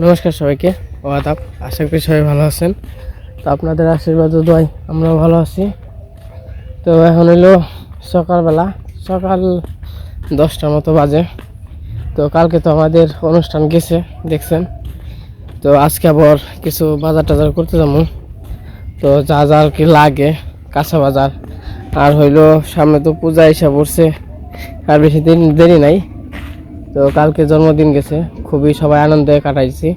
নমস্কার সবাইকে, ও আদাব। আশা করি সবাই ভালো আছেন। তো আপনাদের আশীর্বাদ দোয়াই আমরাও ভালো আছি। তো এখন হইল সকালবেলা, সকাল দশটার মতো বাজে। তো কালকে তো আমাদের অনুষ্ঠান গেছে, দেখছেন। তো আজকে আবার কিছু বাজার টাজার করতে যাব। তো যা যা আর কি লাগে, কাঁচা বাজার। আর হইল সামনে তো পূজা এসে পড়ছে। আর বেশি দিন দেরি নাই। তো কালকে জন্মদিন গেছে, খুবই সবাই আনন্দে কাটাইছি।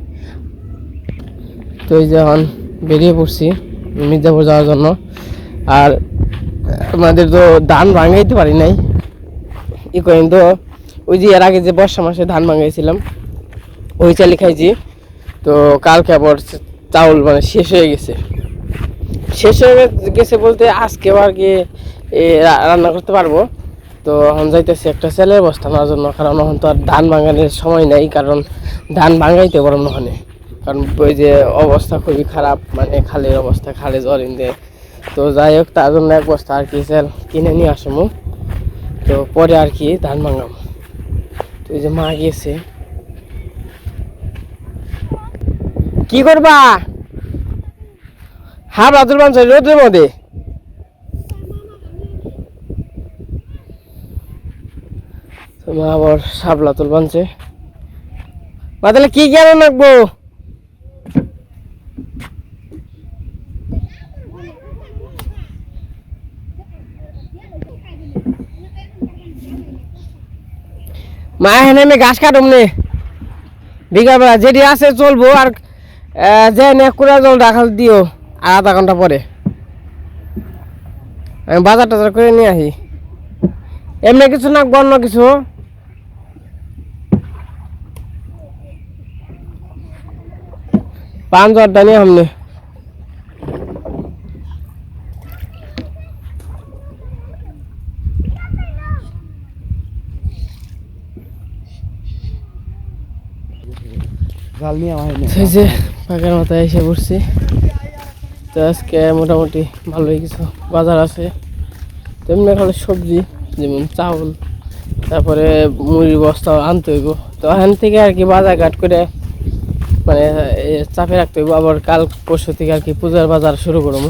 তো এই যে এখন বেরিয়ে পড়ছি মির্জাপুর যাওয়ার জন্য। আর আমাদের তো ধান ভাঙাইতে পারি নাই। ই করেন তো ওই যে এর আগে যে বর্ষা মাসে ধান ভাঙাইছিলাম, ওই চালি খাইছি। তো কালকে আবার চাউল মানে শেষ হয়ে গেছে। শেষ হয়ে গেছে বলতে আজকে আর কি রান্না করতে পারব? তো এখন যাইতেছি একটা সেলের বস্তা নেওয়ার জন্য, কারণ এখন তো আর ধান ভাঙানোর সময় নেই, কারণ ধান ভাঙাইতে পারব না ওখানে। কারণ ওই যে অবস্থা খুবই খারাপ মানে খালের অবস্থা, খালে জল ইন্দে তো যাই হোক, তার জন্য এক বস্তা আর কি সেল কিনে নিয়ে আসব। তো পরে আর কি ধান ভাঙাবো। তো এই যে মা গিয়েছে। কি করবা? হ্যাঁ বাদুর বাঞ্চ রোদের মধ্যে মা আবার সাবলা তুল বানছে। বা তাহলে কি জ্ঞান রাখব? মা, এখানে আমি ঘাস কাটুম নে। বিকালবেলা যেটি আছে চলবো আর যে নেকুড়া জল রাখাল দিও, আর আধা ঘণ্টা পরে। আমি বাজার টাজার করে নিয়ে আসি এমনি কিছু না অন্য কিছু। জাল নিয়ে আমার সেই যে মাথায় এসে পড়ছি। তো আজকে মোটামুটি ভালোই কিছু বাজার আছে। তেমনি খালি সবজি যেমন চাউল তারপরে মুড়ির বস্তা আনতে হইব। তো এখান থেকে আর কি বাজার ঘাট করে মানে চাপে রাখতে হইব। আবার কাল পরশু থেকে আর কি পূজার বাজার শুরু করব।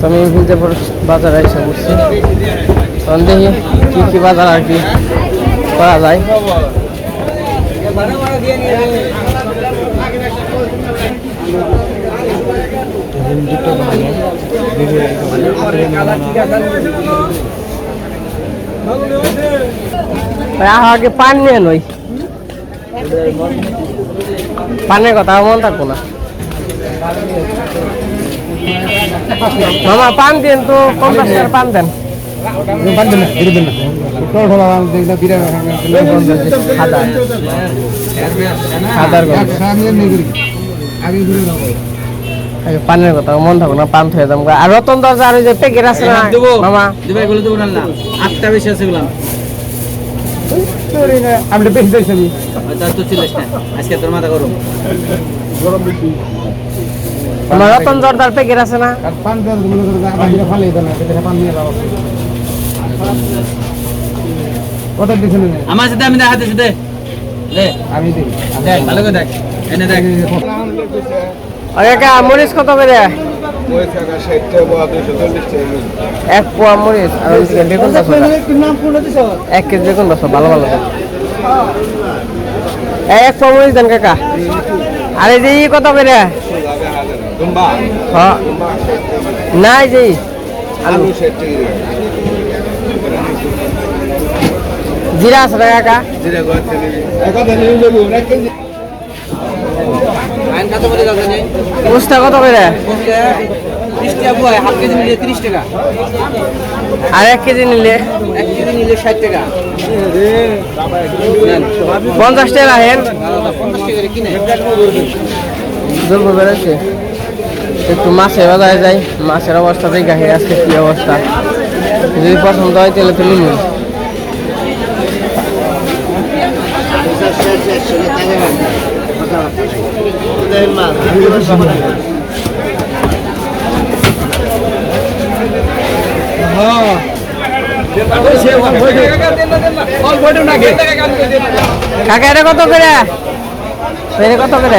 তো আমি বিজাপুর বাজারে এসে পড়ছি। তখন দেখি কি কি বাজার আর কি করা যায়। আগে পান নিয়ে নই। পানের কথা মন থাকব না। মামা পান দেন তো টাকার পান দেন। না না টল ঢোলা আগে ঘুরে যাব পানের কথা মন থাকো না পান থয়ে দাম আর রতন দরজা আর যে প্যাকেট আছে না মামা? দিবাই গুলো দেবো না আটটা বেশি আছে গুলাম বেশি দিয়েছি। আজকে তোর মাথা গরম। আমার রতন দরজার প্যাকেট আছে না আর মনে আমার সাথে আমি দেখাতে সাথে দে আমি দেখ ভালো করে দেখ এনে দেখ আগে কা মরিচ কত করে এক পোয়া মরিচ আর বেগুন এক কেজি বেগুন ভালো ভালো। এক পোয়া মরিচ দেন কাকা আর যে ই কত করে নাই যে আলু জিরা আছে না কাকা আইন কত করে আর এক কেজি নিলে? এক কেজি নিলে ষাট টাকা। পঞ্চাশ টাকা কিনে। জল বেরোচ্ছে একটু মাছের বাজারে যাই। মাছের অবস্থা দেখি গাড়ি আজকে কি অবস্থা? যদি পছন্দ হয় তাহলে তো নিব কাকা, এটা কত করে? কত করে?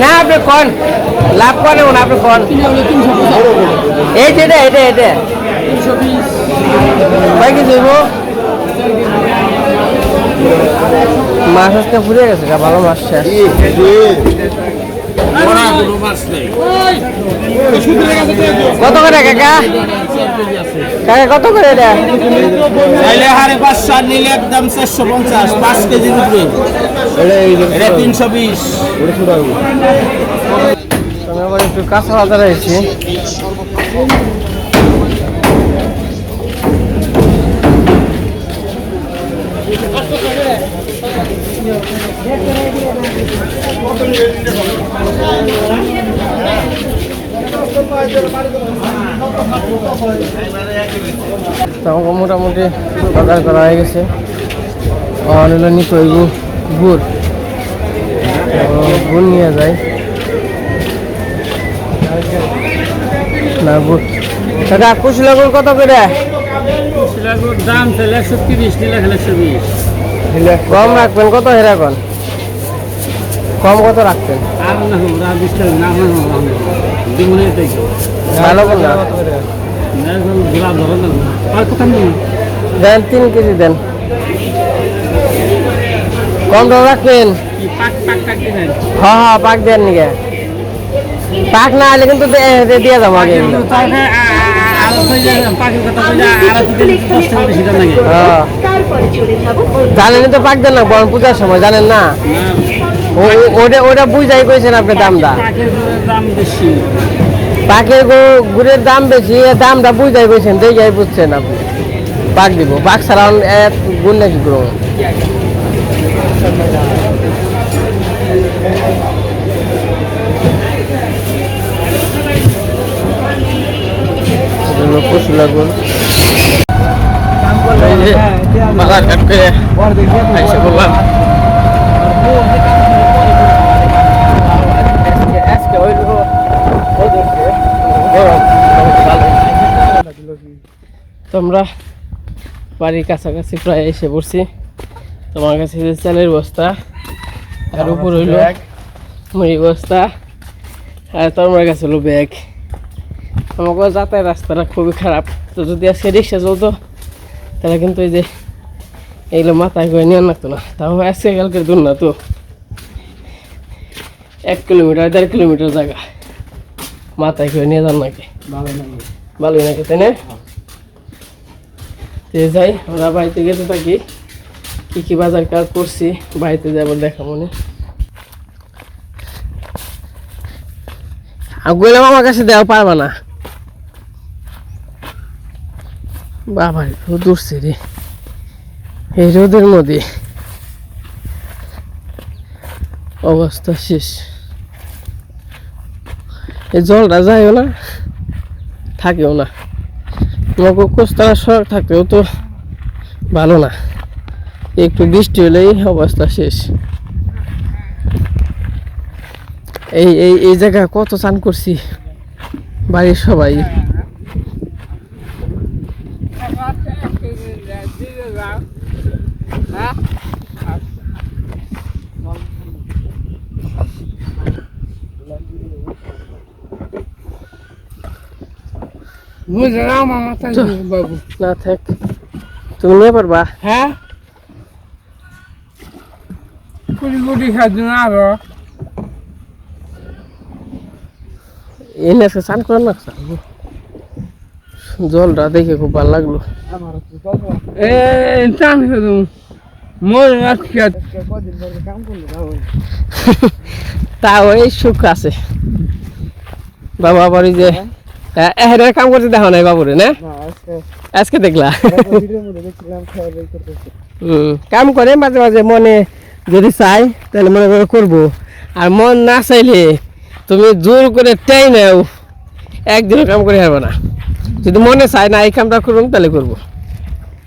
না, আপনি কন? লাভ করেন না, আপনি কন? এই যে এটা এটা এটা কয় কেজি হইব? মাছ আজকে ফুরে গেছে ভালো মাছ শেষ। কত করে কাকা? কাকা, কত করে এটা? নিলে একদম চারশো পঞ্চাশ, পাঁচ উপরে এটা তিনশো বিশ। আমি আবার একটু কাঁচা তো আমাকে মোটামুটি বাজার করা হয়ে গেছে। অনেক নিতে হইব গুড়। গুড় নিয়ে যায় না গুড়। দাদা কুশলা গুড় কত করে? দাম তাহলে একশো তিরিশ নিলে একশো বিশ। কম রাখবেন কত হেরাকন কম কত রাখবেন? আর না ওরা বিশ টাকা না দিমনে ভালো কোন দেন তিন কেজি দেন। কম দাম রাখবেন? হ্যাঁ হ্যাঁ পাক দেন নিকে পাক না হলে কিন্তু দিয়ে যাব আগে। হয়ে। জানেন তো পাক দেন না, বরং পূজার সময় জানেন না। ওটা ওটা বুঝাই কইছেন আপনি দামটা। পাকের গুড়ের দাম বেশি দামটা বুঝাই কইছেন, দেখে বুঝছেন আপনি। পাক দিব। পাক ছাড়া এক গুণ নাকি করব পশু লাগুন বাজার ঘাট করে আইসে বললাম। তোমরা বাড়ির কাছাকাছি প্রায় এসে পড়ছি। তোমার কাছে যে চালের বস্তা আর উপর হইল মুড়ি বস্তা আর তোমার কাছে হলো ব্যাগ। আমাকে যাতায়াত রাস্তাটা খুবই খারাপ। তো যদি আজকে রিক্সা চলতো তাহলে কিন্তু এই যে এইগুলো মাথায় করে নিয়ে লাগতো না। তাও আজকে কালকে দূর না তো। এক কিলোমিটার দেড় কিলোমিটার জায়গা। মাথায় করে নিয়ে যান নাকি? ভালোই নাকি তাই না? যাই আমরা বাড়িতে গেতে থাকি। কি কি বাজার কাজ করছি বাড়িতে যাব দেখা মনে। আর গেলাম আমার কাছে দেওয়া পারবা না। বাবা, রোদ উঠছে রে। এই রোদের মধ্যে অবস্থা শেষ। এই জলটা যায়ও না, থাকেও না। তোমাকে কোস্তারা সড়ক থাকতেও তো ভালো না। একটু বৃষ্টি হলেই অবস্থা শেষ। এই এই এই জায়গা কত চান করছি? বাড়ির সবাই বুঝলাম আমার তাই বাবু না থাক তুমি নিয়ে পারবা হ্যাঁ কুড়ি কুড়ি খাদ্য না আরও এনে আজকে স্নান করেন না জলটা দেখে খুব ভালো লাগল এ টান খেদু মোর আজকে তা ওই সুখ আছে। বাবা বাড়ি যে এহের কাম করতে দেখো নাই বাবুরে না? আজকে দেখলা? হুম, কাম করে মাঝে মাঝে মনে যদি চাই তাহলে মনে করে করব। আর মন না চাইলে তুমি জোর করে টাই নাও একদিনও কাম করে হারবো না। যদি মনে চাই না এই কামটা করুন তাহলে করব।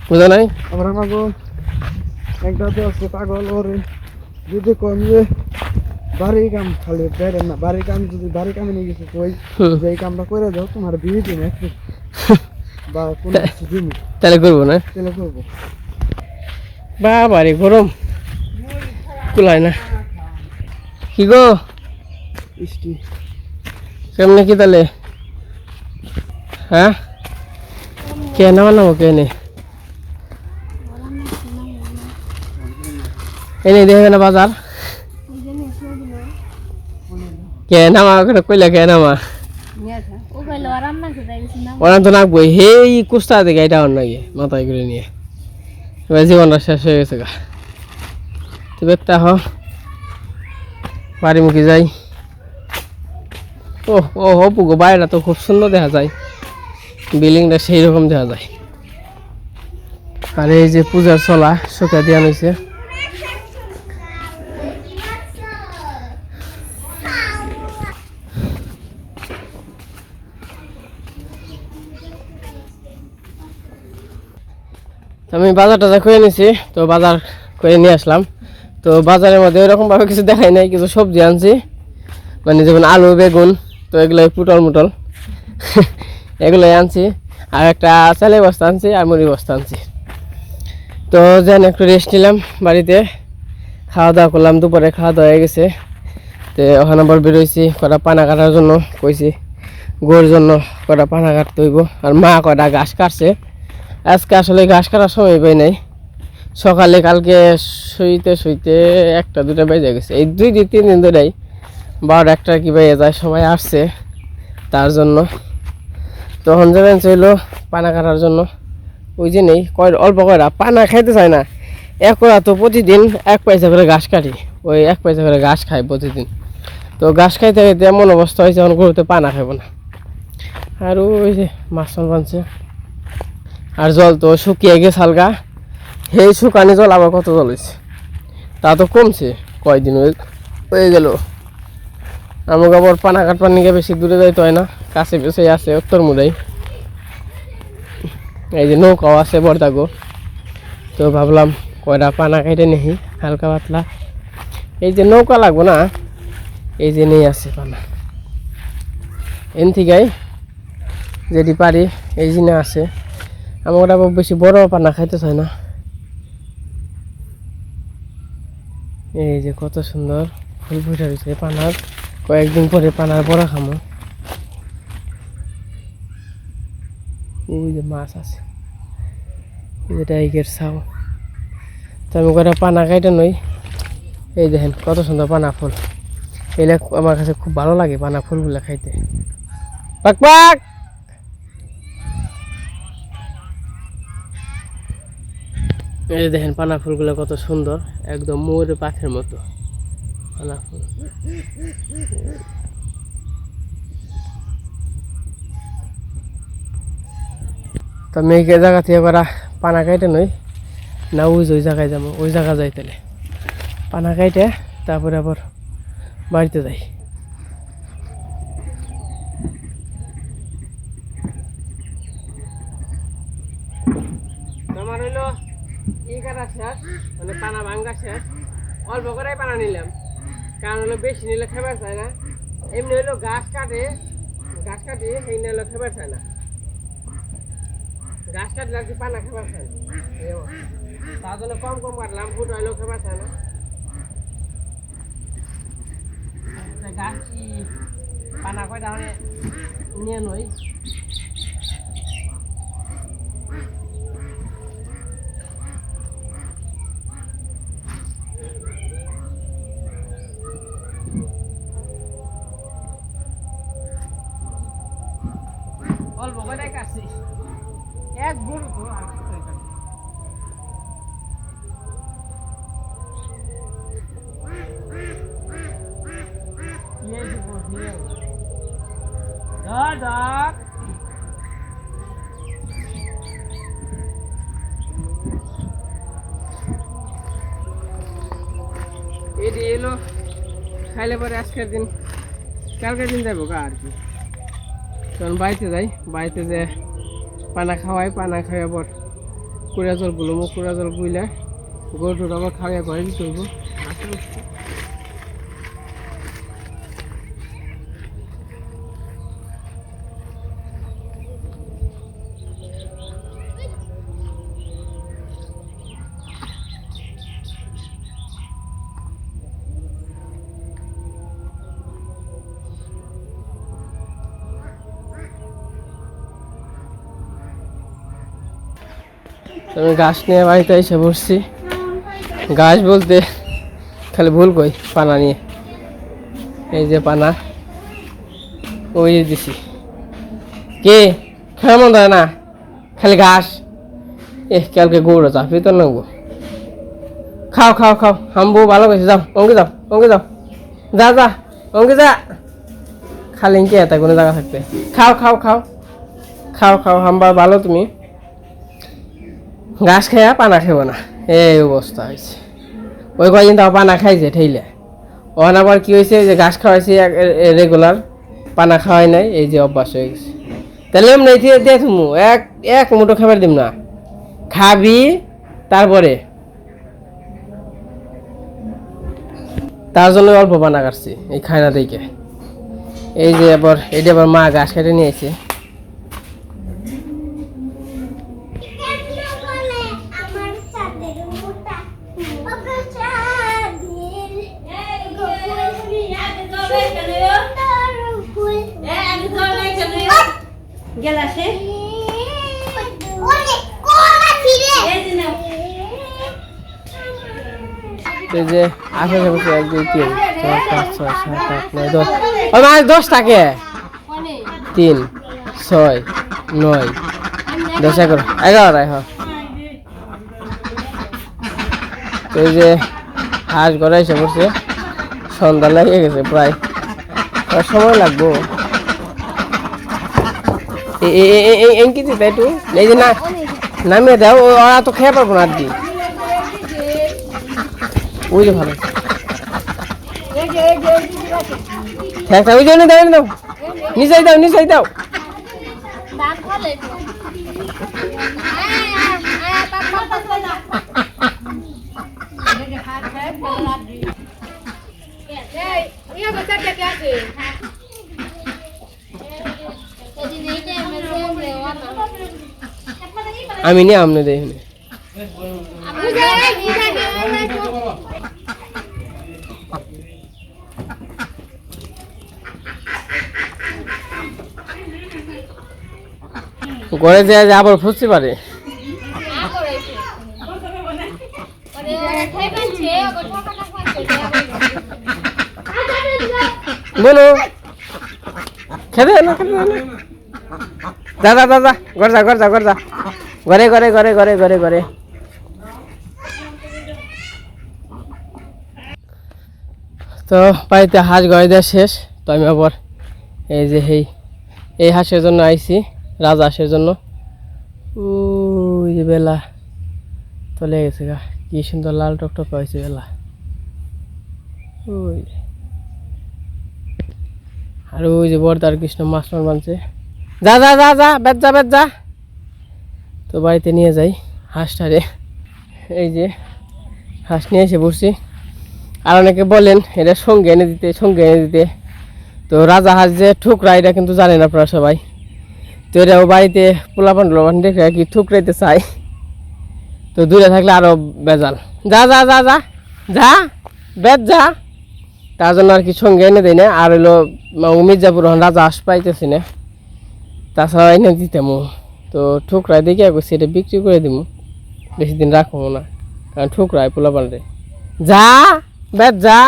বুঝো নাই? আবার একটা আছে পাগল ওর যদি কম যে বাড়ির কাম খালি বেড়ে না বাড়ির কাম যদি বাড়ির কামে নিয়ে গেছে হুম, যে এই কামটা করে দাও তোমার বিয়ে দিন বা কোনো কিছু দিন তাহলে করব না তাহলে করব বাবা রে গরম কুলায় না কি গো বৃষ্টি কেমনে কি তাহলে হ্যাঁ কে নামা নামো কে নে এনে দেখে না বাজার। কে নামা? ওখানে কইলা কে নামা? ওরা তো নাকবো হেই, কুস্তা দেখে এটা অন্য গিয়ে মাথায় করে নিয়ে। এবার জীবনটা শেষ হয়ে গেছে গা। তুই হ বাড়ি মুখে যাই। ও ও হপু গো, বাইরেটা তো খুব সুন্দর দেখা যায়। বিল্ডিংটা সেই রকম দেখা যায়। আর এই যে পূজার চলা শুকা দিয়া হয়েছে আমি বাজার টাজার করে নিয়েছি তো বাজার করে নিয়ে আসলাম। তো বাজারের মধ্যে ওরকম ভাবে কিছু দেখাই নাই, কিছু সবজি আনছি। মানে যেমন আলু, বেগুন, তো এগুলো পুটল মুটল। এগুলোই আনছি। আর একটা চালের বস্তা আনছি আর মুড়ি বস্তা আনছি। তো যেন একটু রেস্ট নিলাম বাড়িতে। খাওয়া দাওয়া করলাম, দুপুরে খাওয়া দাওয়া হয়ে গেছে। তো ওখানে আবার বেরোইছি কটা পানা কাটার জন্য, কইছি গোর জন্য কটা পানা কাটতে হইব। আর মা কটা ঘাস কাটছে। আজকে আসলে ঘাস কাটার সময় পাই নাই। সকালে কালকে শুইতে শুইতে একটা, দুটা বেজে গেছে। এই দুই দিন, তিন দিন ধরেই বারোটা একটা কি বেজে যায় সবাই আসছে তার জন্য। তখন যাবেন ছিল পানা কাটার জন্য। ওই যে নেই, কয় অল্প কয়রা পানা খাইতে চায় না। এক ওরা তো প্রতিদিন এক পয়সা করে ঘাস কাটি। ওই এক পয়সা করে ঘাস খায় প্রতিদিন। তো ঘাস খাইতে খাইতে এমন অবস্থা হয়েছে, এখন গরুতে পানা খাইব না। আর ওই যে মাছ বানছে আর জল তো শুকিয়ে গেছে হালকা সেই শুকানি জল আবার কত জল হয়েছে? তা তো কমছে, কয়দিন হয়ে- গেল। আমাকে আবার পানা কাটপার নিকে বেশি দূরে যাইতে হয় না, কাছে বেছে আছে, উত্তর মুড়াই এই যে নৌকাও আছে বর্দাগো তো ভাবলাম কয়টা পানা খাইতে নেহি হালকা পাতলা। এই যে নৌকা লাগবো না, এই যে নেই আছে পানা। এন থেকেই যেটি পারি, এই জিনে আছে। আমার আবার বেশি বড় পানা খাইতে চায় না। এই যে কত সুন্দর ফুল ফুটে রয়েছে পানার। কয়েকদিন পরে পানার বড় খামো। ওই যে মাছ আছে। এই যে টাইগের ছাও তো আমি কটা পানা খাইতে নই। এই দেখেন কত সুন্দর পানা ফুল। এগুলা আমার কাছে খুব ভালো লাগে পানা ফুলগুলা খাইতে। পাক পাক! এই দেখেন পানা ফুলগুলো কত সুন্দর, একদম ময়ূর পাখের মতো। পানা ফুল। তো এই জায়গা থেকে পানা খাইতে নই, না ওই ওই জায়গায় যাব, ওই জায়গা যাই তাহলে। পানা খাইতে তারপরে আবার বাড়িতে যাই আমার হইল ই কাটা শেষ মানে পানা ভাঙ্গা শেষ অল্প করেই পানা নিলাম কারণ হলো বেশি চায় না। এমনি হলো গাছ কাটে গাছ কাটে, সেই নিলে খেবার চায় না। গাছ কাটলে আর কি পানা খেবার চায় না তার কম কম কাটলাম ফুট হইলেও খেবার চায় না। গাছ কি পানা কয়টা হলে নিয়ে নই বলব কোথায় কাটছিস এক গরু তো আর কোথায় কাটছিস? নিয়ে যাব, নিয়ে যাব। ধর, ধর। এটি এলো। খাইলে পরে আজকের দিন, কালকের দিন যাব গা আর কি। তখন বাড়িতে যাই, বাড়িতে যে পানা খাওয়াই, পানা খাওয়া পর কুড়া জলগুলো কুড়া জল গুইলে, গরুর আবার খাওয়াই ঘরে হইব। তো আমি গাছ নিয়ে বাড়িতে এসে বসছি গাছ বলতে খালি ভুল কই, পানা নিয়ে। এই যে পানা, ওই দিছি। কে? খেলা মন না? খালি ঘাস? এ কালকে গৌড় চাপি তো নেব। খাও খাও খাও, হামবু ভালো করেছে যাও, অঙ্কে যাও অঙ্কে যাও। যা যা, অঙ্কে যা। খালি ইনকে এটা কোনো জায়গা থাকতে খাও খাও খাও। খাও খাও, হাম্বা ভালো তুমি। ঘাস খাইয়া পানা খাইব না। এই অবস্থা হয়েছে ওই কয়দিন তাও পানা খাইছে ঠেইলে। ওখানে আবার কি হয়েছে যে ঘাস খাওয়াইছে রেগুলার পানা খাওয়াই নাই, এই যে অভ্যাস হয়ে গেছে। তাহলে এমনি দিয়ে এক এক মুঠো খাবার দিম না। খাবি, তারপরে। তার জন্য অল্প পানা কাটছি, এই খায়না থেকে এই যে আবার এটা আবার মা ঘাস কেটে নিয়েছে আমার চাঁদের মোটা আপনার চাঁদের গেলাসে এই যে আঠারো বছর এক দুই তিন চার পাঁচ ছয় সাত আট নয় দশ। ও মাছ দশ থাকে তিন ছয় নয় দশ এগারো হ তো এই যে হাঁস ঘরে এসে পড়ছে। সন্ধ্যা লেগে গেছে প্রায় সময় লাগবো। এঙ্কি দিতে একটু এই যে না নামিয়ে দাও ওরা তো খেয়ে পারব না আর কি ওই যে ভালো হ্যাঁ ওই জন্য দাও নিচাই দাও নিচাই দাও আমি নিয়ে আমনে দেই এখানে। ঘরে যে যে আবার ফুসতে পারে। বলো খেতে যা যা যা যা যা। ঘর ঘর, ঘরে ঘরে ঘরে ঘরে। ঘরে ঘরে তো বাড়িতে হাঁস গড়ে দেওয়া শেষ। তো আমি আবার এই যে এই এই হাঁসের জন্য আইছি, রাজা হাঁসের জন্য। যে বেলা, চলে গেছে গা। কি সুন্দর লাল টকটক হয়েছে বেলা। ওই। আর ওই যে বর্দার কৃষ্ণ মাছ মানছে যা যা যা যা, বেদ যা বেদ যা। তো বাড়িতে নিয়ে যাই হাঁসটারে। এই যে হাঁস নিয়ে এসে বসছি। আর অনেকে বলেন, এটা সঙ্গে এনে দিতে, সঙ্গে এনে দিতে। তো রাজা হাঁস যে ঠুকরা, এটা কিন্তু জানেন আপনারা সবাই। তো এটাও বাড়িতে পোলাপান টোলাপান দেখে আর কি ঠুকরাইতে চাই তো দূরে থাকলে আরও বেজাল। যা যা যা যা যা, বেদ যা। তার জন্য আর কি সঙ্গে এনে দেয় না। আর হলো মির্জাপুর রাজা হাঁস পাইতেছি না। তাছাড়া এনে দিতাম তো ঠুকরাই দেখে করছি এটা বিক্রি করে দিব বেশি দিন রাখব না, কারণ ঠুকরাই পোলাপানরে যা, বেদ, যা।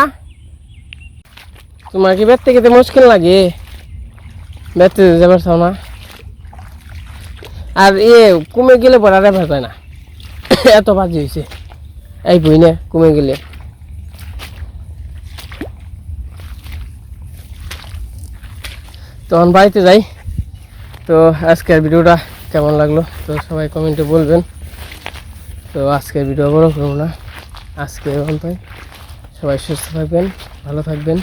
তোমার কি বেদ থেকে মুশকিল লাগে? বেদতে যাবার চাও না। আর এ কমে গেলে পরে আর ভেজায় না। এত বাজি হয়েছে এই বই না, কমে গেলে। তখন বাড়িতে যাই। তো আজকের ভিডিওটা কেমন লাগল? তো সবাই কমেন্টে বলবেন। তো আজকের ভিডিও বড় করব না। আজকে এরকম তাই সবাই সুস্থ থাকবেন, ভালো থাকবেন।